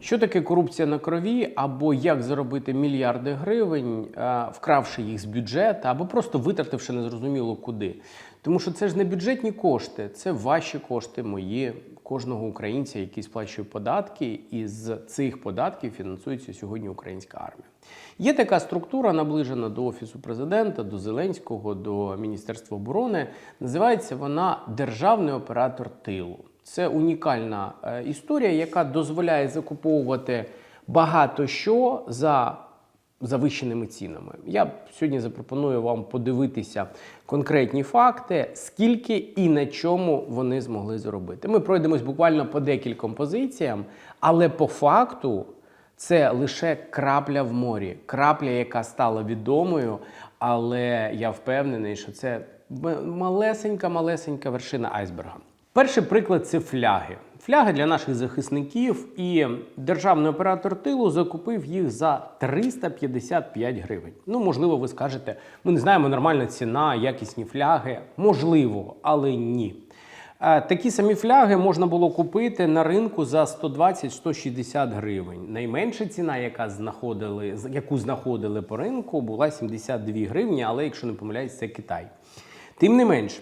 Що таке корупція на крові, або як заробити мільярди гривень, е, вкравши їх з бюджету, або просто витративши незрозуміло куди. Тому що це ж не бюджетні кошти, це ваші кошти, мої, кожного українця, який сплачує податки, і з цих податків фінансується сьогодні українська армія. Є така структура, наближена до Офісу президента, до Зеленського, до Міністерства оборони. Називається вона Державний оператор тилу. Це унікальна е, історія, яка дозволяє закуповувати багато що за завищеними цінами. Я сьогодні запропоную вам подивитися конкретні факти, скільки і на чому вони змогли заробити. Ми пройдемось буквально по декільком позиціям, але по факту це лише крапля в морі, крапля, яка стала відомою, але я впевнений, що це малесенька-малесенька вершина айсберга. Перший приклад це фляги. Фляги для наших захисників, і державний оператор тилу закупив їх за 355 гривень. Ну, можливо, ви скажете, ми не знаємо нормальна ціна, якісні фляги. Можливо, але ні. Е, Такі самі фляги можна було купити на ринку за 120-160 гривень. Найменша ціна, яка знаходили, яку знаходили по ринку, була 72 гривні, але якщо не помиляюсь, це Китай. Тим не менш,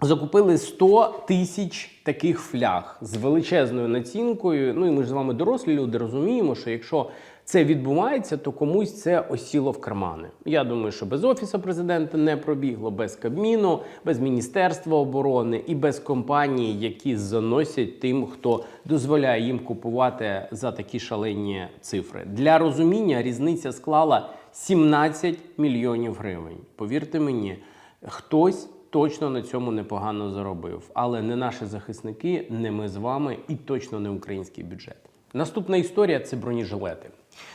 закупили 100 тисяч таких фляг з величезною націнкою. Ну і ми ж з вами дорослі люди розуміємо, що якщо це відбувається, то комусь це осіло в кармани. Я думаю, що без офісу президента не пробігло, без Кабміну, без Міністерства оборони і без компаній, які заносять тим, хто дозволяє їм купувати за такі шалені цифри. Для розуміння різниця склала 17 мільйонів гривень. Повірте мені, хтось. Точно на цьому непогано заробив, але не наші захисники, не ми з вами, і точно не український бюджет. Наступна історія це бронежилети.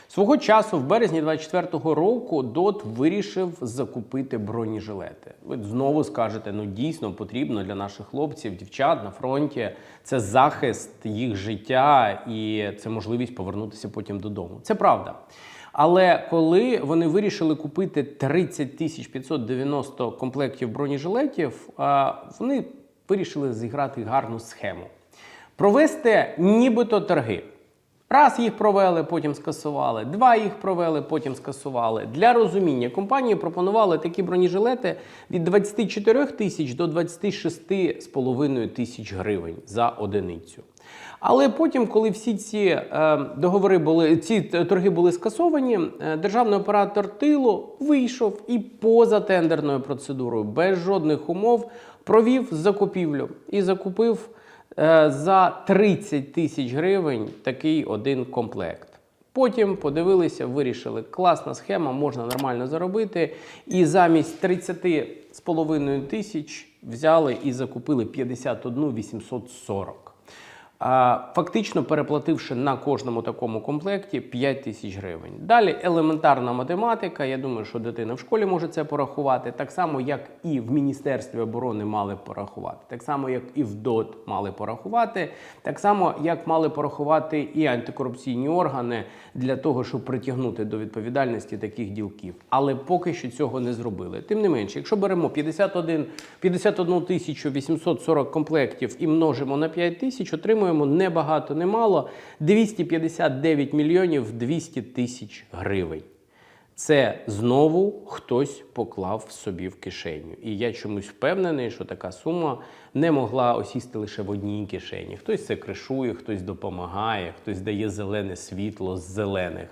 Свого часу, в березні 24-го року, ДОТ вирішив закупити бронежилети. Ви знову скажете, ну дійсно потрібно для наших хлопців, дівчат на фронті. Це захист їх життя і це можливість повернутися потім додому. Це правда. Але коли вони вирішили купити 30 тисяч 590 комплектів бронежилетів, вони вирішили зіграти гарну схему. Провести нібито торги. Раз їх провели, потім скасували, два їх провели, потім скасували. Для розуміння компанії пропонували такі бронежилети від 24 тисяч до 26,5 тисяч гривень за одиницю. Але потім, коли всі ці е, договори були, ці торги були скасовані, е, державний оператор тилу вийшов і поза тендерною процедурою без жодних умов провів закупівлю і закупив е, за 30 тисяч гривень такий один комплект. Потім подивилися, вирішили, класна схема, можна нормально заробити. І замість 30,5 тисяч взяли і закупили 51 840. Фактично переплативши на кожному такому комплекті 5 тисяч гривень. Далі елементарна математика. Я думаю, що дитина в школі може це порахувати, так само, як і в Міністерстві оборони мали порахувати, так само, як і в ДОТ мали порахувати, так само, як мали порахувати і антикорупційні органи для того, щоб притягнути до відповідальності таких ділків. Але поки що цього не зробили. Тим не менше, якщо беремо 51, 51 тисячу 840 комплектів і множимо на 5 тисяч, отримуємо не багато, не мало 259 мільйонів 200 тисяч гривень. Це знову хтось поклав собі в кишеню. І я чомусь впевнений, що така сума не могла осісти лише в одній кишені. Хтось це кришує, хтось допомагає, хтось дає зелене світло з зелених.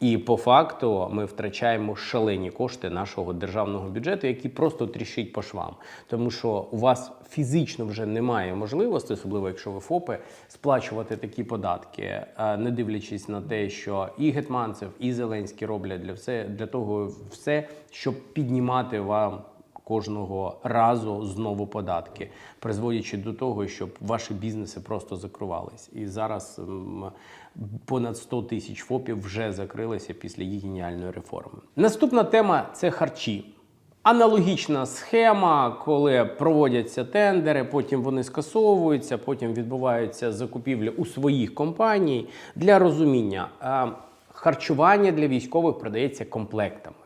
І по факту ми втрачаємо шалені кошти нашого державного бюджету, які просто тріщить по швам. Тому що у вас фізично вже немає можливості, особливо якщо ви ФОПи, сплачувати такі податки, е, не дивлячись на те, що і Гетманцев, і Зеленський роблять для все для того, все, щоб піднімати вам. Кожного разу знову податки, призводячи до того, щоб ваші бізнеси просто закривались. І зараз понад 100 тисяч ФОПів вже закрилися після їх геніальної реформи. Наступна тема це харчі. Аналогічна схема, коли проводяться тендери, потім вони скасовуються, потім відбуваються закупівлі у своїх компаній. Для розуміння, е, харчування для військових продається комплектами.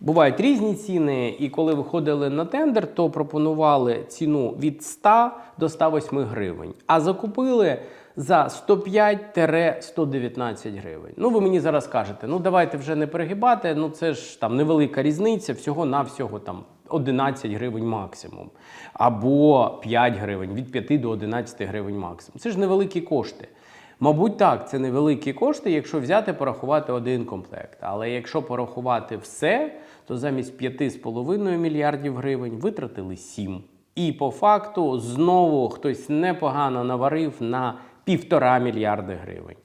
Бувають різні ціни, і коли виходили на тендер, то пропонували ціну від 100 до 108 гривень, а закупили за 105-119 гривень. Ну, ви мені зараз кажете, ну давайте вже не перегибати, ну це ж там невелика різниця, всього-навсього там 11 гривень максимум. Або 5 гривень, від 5 до 11 гривень максимум. Це ж невеликі кошти. Мабуть, так, це невеликі кошти, якщо взяти порахувати один комплект. Але якщо порахувати все, то замість 5,5 мільярдів гривень витратили 7. І по факту знову хтось непогано наварив на півтора мільярди гривень.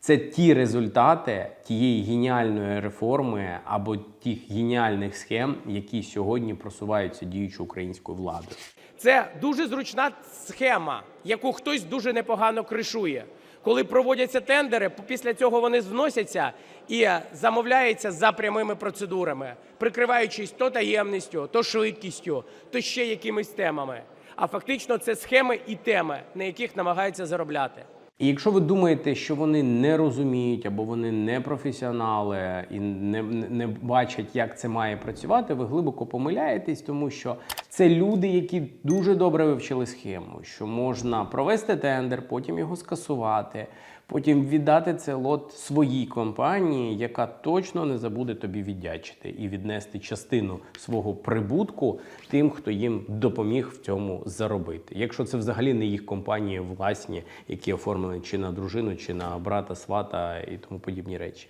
Це ті результати тієї геніальної реформи або тих геніальних схем, які сьогодні просуваються діючою українською владою. Це дуже зручна схема, яку хтось дуже непогано кришує. Коли проводяться тендери, після цього вони зносяться і замовляються за прямими процедурами, прикриваючись то таємністю, то швидкістю, то ще якимись темами. А фактично це схеми і теми, на яких намагаються заробляти. І якщо ви думаєте, що вони не розуміють або вони не професіонали і не, не, бачать, як це має працювати, ви глибоко помиляєтесь, тому що це люди, які дуже добре вивчили схему, що можна провести тендер, потім його скасувати, потім віддати це лот своїй компанії, яка точно не забуде тобі віддячити і віднести частину свого прибутку тим, хто їм допоміг в цьому заробити. Якщо це взагалі не їх компанії власні, які оформлені чи на дружину, чи на брата, свата і тому подібні речі.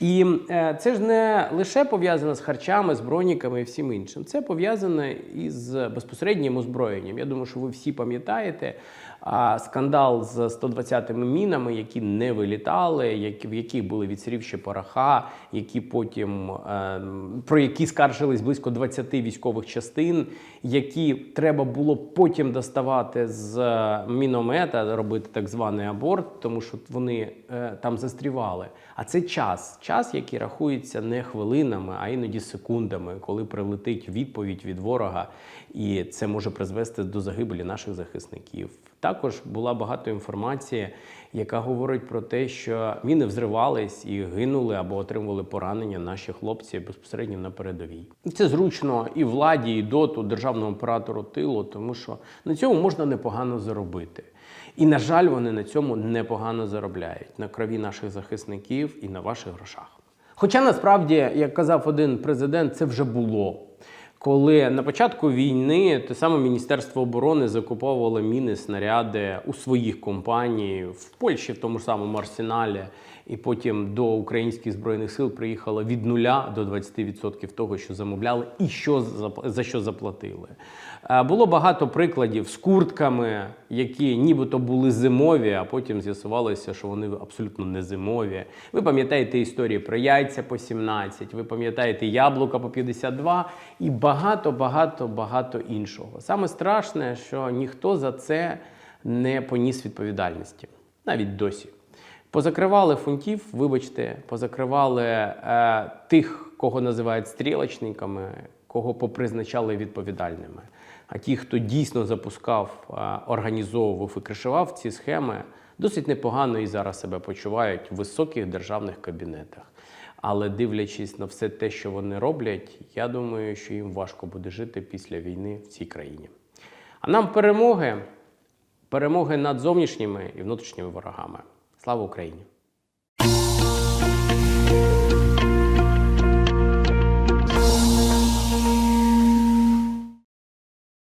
І е, це ж не лише пов'язано з харчами, з броніками і всім іншим. Це пов'язано із безпосереднім озброєнням. Я думаю, що ви всі пам'ятаєте а, скандал з 120-ми мінами, які не вилітали, які, в яких були відсрівші пороха, які потім е, про які скаржились близько 20 військових частин, які треба було потім доставати з е, міномета, робити так званий аборт, тому що вони е, там застрівали. А це час, час, який рахується не хвилинами, а іноді секундами, коли прилетить відповідь від ворога, і це може призвести до загибелі наших захисників. Також була багато інформації, яка говорить про те, що міни взривались і гинули або отримували поранення наші хлопці безпосередньо на передовій. Це зручно і владі, і доту, державному оператору тилу, тому що на цьому можна непогано заробити. І, на жаль, вони на цьому непогано заробляють на крові наших захисників і на ваших грошах. Хоча насправді, як казав один президент, це вже було. Коли на початку війни те саме Міністерство оборони закуповувало міни, снаряди у своїх компаній в Польщі, в тому ж самому арсеналі, і потім до українських збройних сил приїхало від нуля до 20% того, що замовляли, і що за що заплатили. Е, Було багато прикладів з куртками, які нібито були зимові, а потім з'ясувалося, що вони абсолютно не зимові. Ви пам'ятаєте історії про яйця по 17, ви пам'ятаєте яблука по 52 і багато, багато, багато іншого. Саме страшне, що ніхто за це не поніс відповідальності, навіть досі. Позакривали фунтів, вибачте, позакривали е, тих, кого називають стрілочниками, кого попризначали відповідальними. А ті, хто дійсно запускав, е, організовував і кришував ці схеми, досить непогано і зараз себе почувають в високих державних кабінетах. Але дивлячись на все те, що вони роблять, я думаю, що їм важко буде жити після війни в цій країні. А нам перемоги, перемоги над зовнішніми і внутрішніми ворогами. Слава Україні!